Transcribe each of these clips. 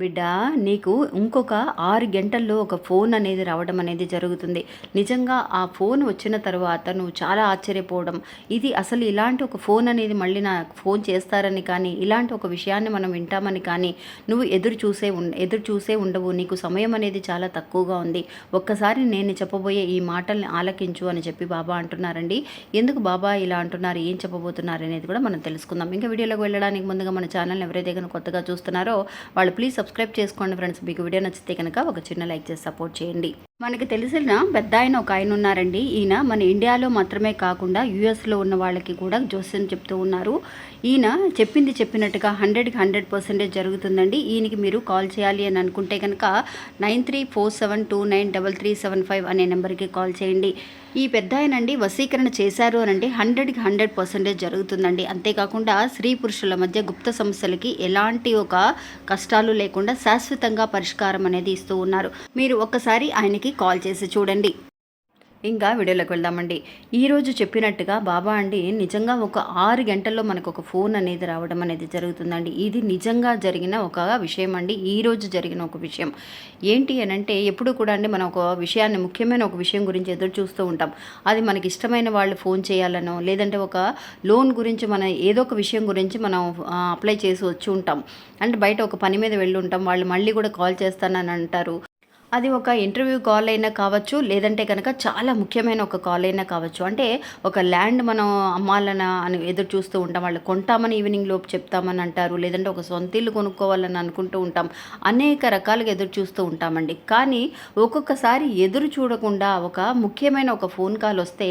బిడ్డ నీకు ఇంకొక ఆరు గంటల్లో ఒక ఫోన్ అనేది రావడం అనేది జరుగుతుంది. నిజంగా ఆ ఫోన్ వచ్చిన తర్వాత నువ్వు చాలా ఆశ్చర్యపోవడం. ఇది అసలు ఇలాంటి ఒక ఫోన్ అనేది మళ్ళీ నా ఫోన్ చేస్తారని కానీ ఇలాంటి ఒక విషయాన్ని మనం వింటామని కానీ నువ్వు ఎదురు చూసే ఉం ఎదురు చూసే ఉండవు. నీకు సమయం అనేది చాలా తక్కువగా ఉంది. ఒక్కసారి నేను చెప్పబోయే ఈ మాటల్ని ఆలకించు అని చెప్పి బాబా అంటున్నారండి. ఎందుకు బాబా ఇలా అంటున్నారు? ఏం చెప్పబోతున్నారు అనేది కూడా మనం తెలుసుకుందాం. ఇంకా వీడియోలోకి వెళ్ళడానికి ముందుగా మన ఛానల్ని ఎవరైతే కొత్తగా చూస్తున్నారో వాళ్ళు ప్లీజ్ సబ్స్క్రైబ్ చేసుకోండి ఫ్రెండ్స్. మీకు వీడియో నచ్చితే కనుక ఒక చిన్న లైక్ చేసి సపోర్ట్ చేయండి. మనకి తెలిసిన పెద్ద ఆయన ఒక ఆయన ఉన్నారండి. ఈయన మన ఇండియాలో మాత్రమే కాకుండా యూఎస్లో ఉన్న వాళ్ళకి కూడా జోస్యం చెప్తూ ఉన్నారు. ఈయన చెప్పింది చెప్పినట్టుగా హండ్రెడ్కి హండ్రెడ్ పర్సెంటేజ్ జరుగుతుందండి. ఈయనకి మీరు కాల్ చేయాలి అని అనుకుంటే కనుక nine three four seven two nine double three seven five అనే నెంబర్కి కాల్ చేయండి. ఈ పెద్ద ఆయనండి వసీకరణ చేశారు అని అంటే హండ్రెడ్కి హండ్రెడ్ పర్సెంటేజ్ జరుగుతుందండి. అంతేకాకుండా స్త్రీ పురుషుల మధ్య గుప్త సమస్యలకి ఎలాంటి ఒక కష్టాలు లేకుండా శాశ్వతంగా పరిష్కారం అనేది ఇస్తూ ఉన్నారు. మీరు ఒక్కసారి ఆయనకి కాల్ చేసి చూడండి. ఇంకా వీడియోలోకి వెళ్దామండి. ఈరోజు చెప్పినట్టుగా బాబా అండి నిజంగా ఒక ఆరు గంటల్లో మనకు ఒక ఫోన్ అనేది రావడం అనేది జరుగుతుందండి. ఇది నిజంగా జరిగిన ఒక విషయం అండి. ఈరోజు జరిగిన ఒక విషయం. ఏంటి అని అంటే ఎప్పుడు కూడా అండి మనం ఒక విషయాన్ని ముఖ్యమైన ఒక విషయం గురించి ఎదురు చూస్తూ ఉంటాం. అది మనకి ఇష్టమైన వాళ్ళు ఫోన్ చేయాలనో లేదంటే ఒక లోన్ గురించి మన ఏదో ఒక విషయం గురించి మనం అప్లై చేసి వచ్చి ఉంటాం. అంటే బయట ఒక పని మీద వెళ్ళి ఉంటాం. వాళ్ళు మళ్ళీ కూడా కాల్ చేస్తానని అంటారు. అది ఒక ఇంటర్వ్యూ కాల్ అయినా కావచ్చు లేదంటే కనుక చాలా ముఖ్యమైన ఒక కాల్ అయినా కావచ్చు. అంటే ఒక ల్యాండ్ మనం అమ్మాలన అని ఎదురు చూస్తూ ఉంటాం. వాళ్ళు కొంటామని ఈవినింగ్ లోపు చెప్తామని అంటారు లేదంటే ఒక సొంత ఇల్లు కొనుక్కోవాలని అనుకుంటూ ఉంటాం. అనేక రకాలుగా ఎదురు చూస్తూ ఉంటామండి. కానీ ఒక్కొక్కసారి ఎదురు చూడకుండా ఒక ముఖ్యమైన ఒక ఫోన్ కాల్ వస్తే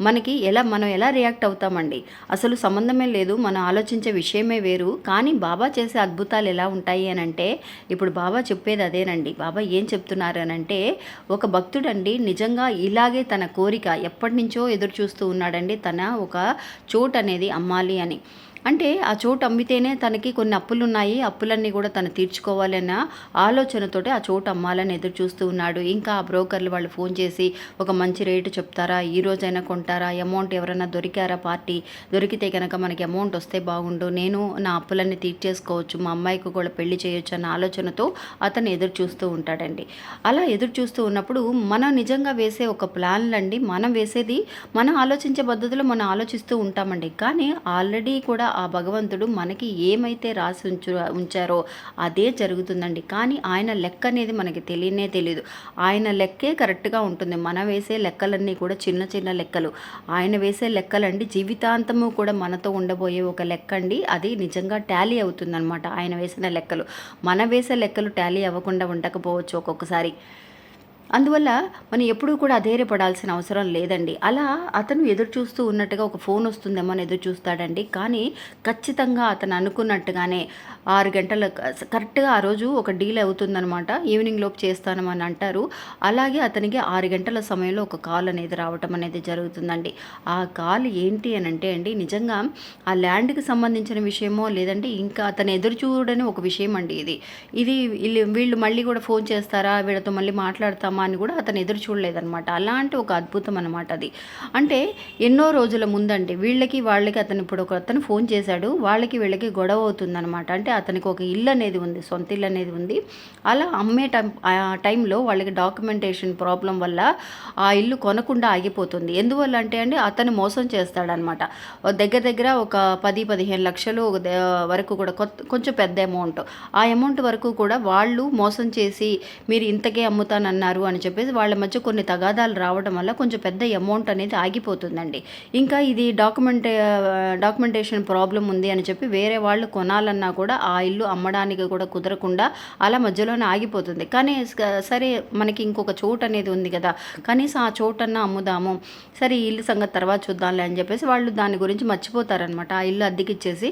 మనకి ఎలా మనం ఎలా రియాక్ట్ అవుతామండి? అసలు సంబంధమే లేదు మనం ఆలోచించే విషయమే వేరు. కానీ బాబా చేసే అద్భుతాలు ఎలా ఉంటాయి అని అంటే ఇప్పుడు బాబా చెప్పేది అదేనండి. బాబా ఏం చెప్తున్నారు అని అంటే ఒక భక్తుడండి నిజంగా ఇలాగే తన కోరిక ఎప్పటి నుంచో ఎదురు చూస్తూ ఉన్నాడండి తన ఒక చోటు అనేది అమ్మాలి అని. అంటే ఆ చోటు అమ్మితేనే తనకి కొన్ని అప్పులు ఉన్నాయి అప్పులన్నీ కూడా తను తీర్చుకోవాలన్న ఆలోచనతోటి ఆ చోటు అమ్మాలని ఎదురు చూస్తూ ఉన్నాడు. ఇంకా ఆ బ్రోకర్లు వాళ్ళు ఫోన్ చేసి ఒక మంచి రేటు చెప్తారా? ఈ రోజైనా కొంటారా? అమౌంట్ ఎవరైనా దొరికారా? పార్టీ దొరికితే కనుక మనకి అమౌంట్ వస్తే బాగుండు. నేను నా అప్పులన్నీ తీర్చేసుకోవచ్చు. మా అమ్మాయికి కూడా పెళ్ళి చేయొచ్చు అన్న ఆలోచనతో అతను ఎదురు చూస్తూ ఉంటాడండి. అలా ఎదురు చూస్తూ ఉన్నప్పుడు మనం నిజంగా వేసే ఒక ప్లాన్లండి. మనం వేసేది మనం ఆలోచించే పద్ధతిలో మనం ఆలోచిస్తూ ఉంటామండి. కానీ ఆల్రెడీ కూడా ఆ భగవంతుడు మనకి ఏమైతే రాసి ఉంచు ఉంచారో అదే జరుగుతుందండి. కానీ ఆయన లెక్క అనేది మనకి తెలియనే తెలియదు ఆయన లెక్కే కరెక్ట్గా ఉంటుంది. మనం వేసే లెక్కలన్నీ కూడా చిన్న చిన్న లెక్కలు. ఆయన వేసే లెక్కలండి. జీవితాంతము కూడా మనతో ఉండబోయే ఒక లెక్క అండి అది నిజంగా టాలీ అవుతుందన్నమాట. ఆయన వేసిన లెక్కలు. మన వేసే లెక్కలు టాలీ అవ్వకుండా ఉండకపోవచ్చు ఒక్కొక్కసారి. అందువల్ల మనం ఎప్పుడూ కూడా అధైర్యపడాల్సిన అవసరం లేదండి. అలా అతను ఎదురు చూస్తూ ఉన్నట్టుగా ఒక ఫోన్ వస్తుందేమో అని ఎదురు చూస్తాడండి. కానీ ఖచ్చితంగా అతను అనుకున్నట్టుగానే ఆరు గంటల కరెక్ట్గా ఆ రోజు ఒక డీల్ అవుతుందనమాట ఈవినింగ్ లోపు చేస్తానమని అంటారు. అలాగే అతనికి ఆరు గంటల సమయంలో ఒక కాల్ అనేది రావటం అనేది జరుగుతుందండి. ఆ కాల్ ఏంటి అని అంటే అండి నిజంగా ఆ ల్యాండ్కి సంబంధించిన విషయమో లేదంటే ఇంకా అతను ఎదురు చూడని ఒక విషయం అండి ఇది. ఇది వీళ్ళు వీళ్ళు మళ్ళీ కూడా ఫోన్ చేస్తారా? వీళ్ళతో మళ్ళీ మాట్లాడతామా? అని కూడా అతను ఎదురు చూడలేదనమాట అలాంటి ఒక అద్భుతం అనమాట అది. అంటే ఎన్నో రోజుల ముందండి వీళ్ళకి వాళ్ళకి అతను ఇప్పుడు ఒక అతను ఫోన్ చేశాడు. వాళ్ళకి వీళ్ళకి గొడవ అవుతుందనమాట అంటే అతనికి ఒక ఇల్లు అనేది ఉంది సొంత ఇల్లు అనేది ఉంది. అలా అమ్మే టైం ఆ టైంలో వాళ్ళకి డాక్యుమెంటేషన్ ప్రాబ్లం వల్ల ఆ ఇల్లు కొనకుండా ఆగిపోతుంది. ఎందువల్ల అంటే అండి అతను మోసం చేస్తాడనమాట దగ్గర దగ్గర ఒక పది పదిహేను లక్షలు వరకు కూడా కొంచెం పెద్ద అమౌంట్. ఆ అమౌంట్ వరకు కూడా వాళ్ళు మోసం చేసి మీరు ఇంతకే అమ్ముతానన్నారు అని చెప్పేసి వాళ్ళ మధ్య కొన్ని తగాదాలు రావడం వల్ల కొంచెం పెద్ద అమౌంట్ అనేది ఆగిపోతుందండి. ఇంకా ఇది డాక్యుమెంట్ డాక్యుమెంటేషన్ ప్రాబ్లం ఉంది అని చెప్పి వేరే వాళ్ళు కొనాలన్నా కూడా ఆ ఇల్లు అమ్మడానికి కూడా కుదరకుండా అలా మధ్యలోనే ఆగిపోతుంది. కానీ సరే మనకి ఇంకొక చోటు అనేది ఉంది కదా. కనీసం ఆ చోటన్నా అమ్ముదాము. సరే ఈ ఇల్లు సంగతి తర్వాత చూద్దాంలే అని చెప్పేసి వాళ్ళు దాని గురించి మర్చిపోతారనమాట ఆ ఇల్లు అద్దెకిచ్చేసి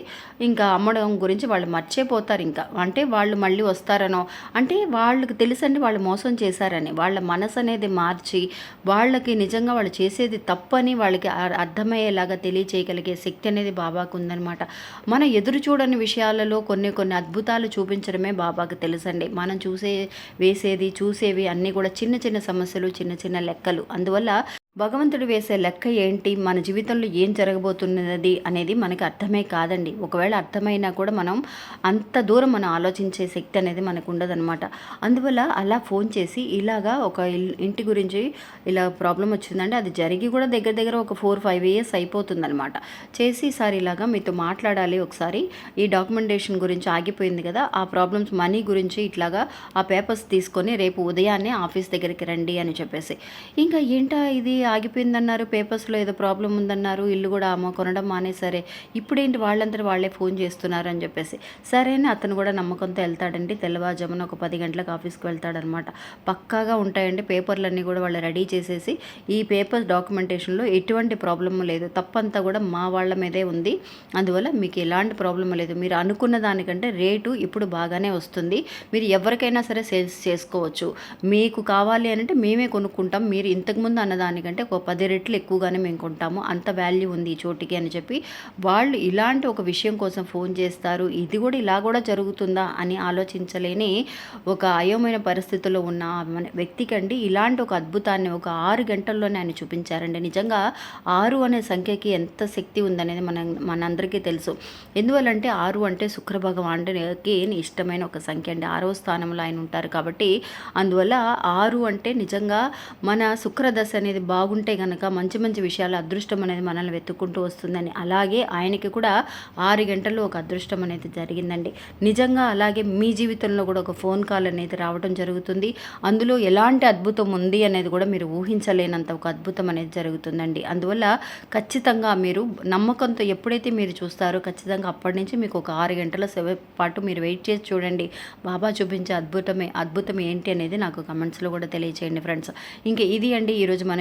ఇంకా అమ్మడం గురించి వాళ్ళు మర్చిపోతారు ఇంకా. అంటే వాళ్ళు మళ్ళీ వస్తారనో అంటే వాళ్ళకి తెలుసండి వాళ్ళు మోసం చేశారని. వాళ్ళ మనసు అనేది మార్చి వాళ్ళకి నిజంగా వాళ్ళు చేసేది తప్పని వాళ్ళకి అర్థమయ్యేలాగా తెలియచేయగలిగే శక్తి అనేది బాబాకు ఉందన్నమాట మన ఎదురు చూడని విషయాలలో కొన్ని కొన్ని అద్భుతాలు చూపించడమే బాబాకు తెలుసండి. మనం చూసే వేసేది చూసేవి అన్నీ కూడా చిన్న చిన్న సమస్యలు చిన్న చిన్న లెక్కలు. అందువల్ల భగవంతుడు వేసే లెక్క ఏంటి? మన జీవితంలో ఏం జరగబోతున్నది అనేది మనకి అర్థమే కాదండి. ఒకవేళ అర్థమైనా కూడా మనం అంత దూరం మనం ఆలోచించే శక్తి అనేది మనకు ఉండదన్నమాట. అందువల్ల అలా ఫోన్ చేసి ఇలాగా ఒక ఇంటి గురించి ఇలా ప్రాబ్లం వచ్చిందంటే అది జరిగి కూడా దగ్గర దగ్గర ఒక ఫోర్ ఫైవ్ ఇయర్స్ అయిపోతుందన్నమాట. చేసి సార్ ఇలాగా మీతో మాట్లాడాలి ఒకసారి. ఈ డాక్యుమెంటేషన్ గురించి ఆగిపోయింది కదా ఆ ప్రాబ్లమ్స్ మనీ గురించి ఇట్లాగా ఆ పేపర్స్ తీసుకొని రేపు ఉదయాన్నే ఆఫీస్ దగ్గరికి రండి అని చెప్పేసి. ఇంకా ఏంటా ఇది? ఆగిపోయిందన్నారు పేపర్స్లో ఏదో ప్రాబ్లం ఉందన్నారు ఇల్లు కూడా అమ్మ కొనడం మానేసరే ఇప్పుడేంటి వాళ్ళందరూ వాళ్ళే ఫోన్ చేస్తున్నారు అని చెప్పేసి. సరే అని అతను కూడా నమ్మకంతో వెళ్తాడండి తెల్లవారుజామున ఒక పది గంటలకు ఆఫీస్కి వెళ్తాడనమాట. పక్కాగా ఉంటాయండి పేపర్లన్నీ కూడా వాళ్ళు రెడీ చేసేసి ఈ పేపర్ డాక్యుమెంటేషన్లో ఎటువంటి ప్రాబ్లమ్ లేదు తప్పంతా కూడా మా వాళ్ళ మీదే ఉంది. అందువల్ల మీకు ఎలాంటి ప్రాబ్లం లేదు మీరు అనుకున్న దానికంటే రేటు ఇప్పుడు బాగానే వస్తుంది. మీరు ఎవరికైనా సరే సేల్స్ చేసుకోవచ్చు. మీకు కావాలి అని అంటే మేమే కొనుక్కుంటాం మీరు ఇంతకుముందు అన్నదానికంటే ఒక పది రెట్లు ఎక్కువగానే మేము కొంటాము. అంత వాల్యూ ఉంది ఈ చోటికి అని చెప్పి వాళ్ళు ఇలాంటి ఒక విషయం కోసం ఫోన్ చేస్తారు. ఇది కూడా ఇలా కూడా జరుగుతుందా అని ఆలోచించలేని ఒక అయోమైన పరిస్థితుల్లో ఉన్న వ్యక్తికి అండి వ్యక్తికండి ఇలాంటి ఒక అద్భుతాన్ని ఒక ఆరు గంటల్లోనే ఆయన చూపించారండి. నిజంగా ఆరు అనే సంఖ్యకి ఎంత శక్తి ఉందనేది మన మనందరికీ తెలుసు. ఎందువల్లంటే ఆరు అంటే శుక్ర భగవానుడికి ఇష్టమైన ఒక సంఖ్య అండి. ఆరో స్థానంలో ఆయన ఉంటారు కాబట్టి అందువల్ల ఆరు అంటే నిజంగా మన శుక్రదశ అనేది బాగుంటే కనుక మంచి మంచి విషయాలు అదృష్టం అనేది మనల్ని వెతుక్కుంటూ వస్తుందని. అలాగే ఆయనకి కూడా ఆరు గంటల్లో ఒక అదృష్టం అనేది జరిగిందండి. నిజంగా అలాగే మీ జీవితంలో కూడా ఒక ఫోన్ కాల్ అనేది రావడం జరుగుతుంది. అందులో ఎలాంటి అద్భుతం ఉంది అనేది కూడా మీరు ఊహించలేనంత ఒక అద్భుతం అనేది జరుగుతుందండి. అందువల్ల ఖచ్చితంగా మీరు నమ్మకంతో ఎప్పుడైతే మీరు చూస్తారో ఖచ్చితంగా అప్పటి నుంచి మీకు ఒక ఆరు గంటల సేవ పాటు మీరు వెయిట్ చేసి చూడండి. బాబా చూపించే అద్భుతమే అద్భుతం ఏంటి అనేది నాకు కమెంట్స్లో కూడా తెలియచేయండి ఫ్రెండ్స్. ఇంకా ఇది అండి ఈరోజు మన